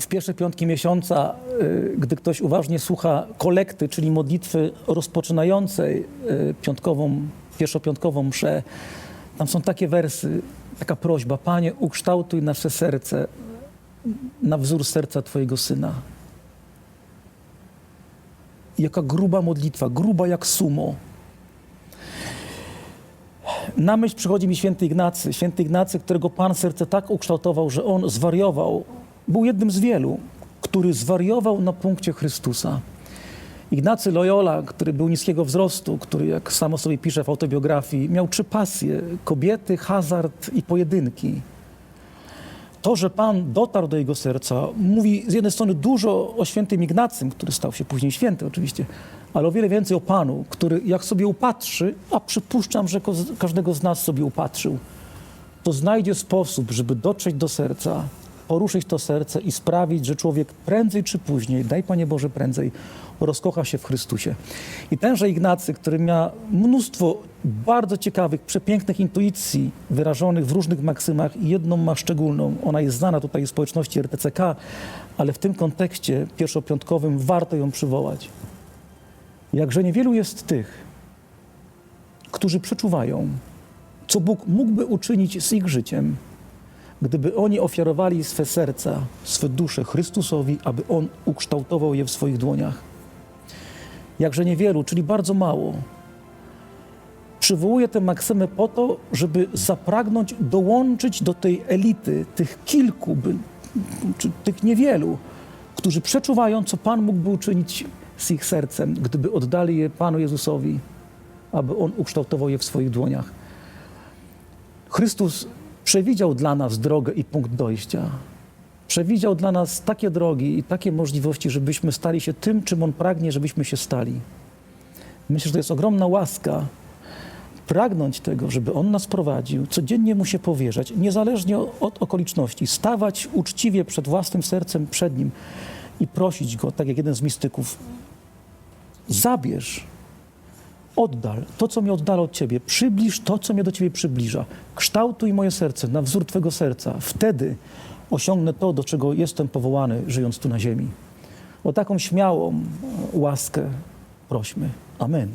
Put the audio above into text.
w pierwsze piątki miesiąca, y, gdy ktoś uważnie słucha kolekty, czyli modlitwy rozpoczynającej y, piątkową, pierwszopiątkową mszę, tam są takie wersy, taka prośba, Panie, ukształtuj nasze serce na wzór serca Twojego Syna. Jaka gruba modlitwa, gruba jak sumo. Na myśl przychodzi mi święty Ignacy. Święty Ignacy, którego Pan serce tak ukształtował, że on zwariował. Był jednym z wielu, który zwariował na punkcie Chrystusa. Ignacy Loyola, który był niskiego wzrostu, który, jak sam o sobie pisze w autobiografii, miał trzy pasje: kobiety, hazard i pojedynki. To, że Pan dotarł do jego serca, mówi z jednej strony dużo o świętym Ignacym, który stał się później święty oczywiście, ale o wiele więcej o Panu, który jak sobie upatrzy, a przypuszczam, że każdego z nas sobie upatrzył, to znajdzie sposób, żeby dotrzeć do serca, poruszyć to serce i sprawić, że człowiek prędzej czy później, daj Panie Boże prędzej, rozkocha się w Chrystusie. I tenże Ignacy, który miał mnóstwo bardzo ciekawych, przepięknych intuicji wyrażonych w różnych maksymach jedną ma szczególną, ona jest znana tutaj w społeczności RTCK, ale w tym kontekście pierwszopiątkowym warto ją przywołać. Jakże niewielu jest tych, którzy przeczuwają, co Bóg mógłby uczynić z ich życiem, gdyby oni ofiarowali swe serca, swe dusze Chrystusowi, aby On ukształtował je w swoich dłoniach. Jakże niewielu, czyli bardzo mało. Przywołuję tę maksymę po to, żeby zapragnąć dołączyć do tej elity, tych kilku, by, czy tych niewielu, którzy przeczuwają, co Pan mógłby uczynić z ich sercem, gdyby oddali je Panu Jezusowi, aby On ukształtował je w swoich dłoniach. Chrystus przewidział dla nas drogę i punkt dojścia. Przewidział dla nas takie drogi i takie możliwości, żebyśmy stali się tym, czym On pragnie, żebyśmy się stali. Myślę, że to jest ogromna łaska pragnąć tego, żeby On nas prowadził, codziennie Mu się powierzać, niezależnie od okoliczności, stawać uczciwie przed własnym sercem przed Nim i prosić Go, tak jak jeden z mistyków, zabierz, oddal to, co mnie oddala od Ciebie, przybliż to, co mnie do Ciebie przybliża. Kształtuj moje serce na wzór Twego serca. Wtedy osiągnę to, do czego jestem powołany, żyjąc tu na ziemi. O taką śmiałą łaskę prośmy. Amen.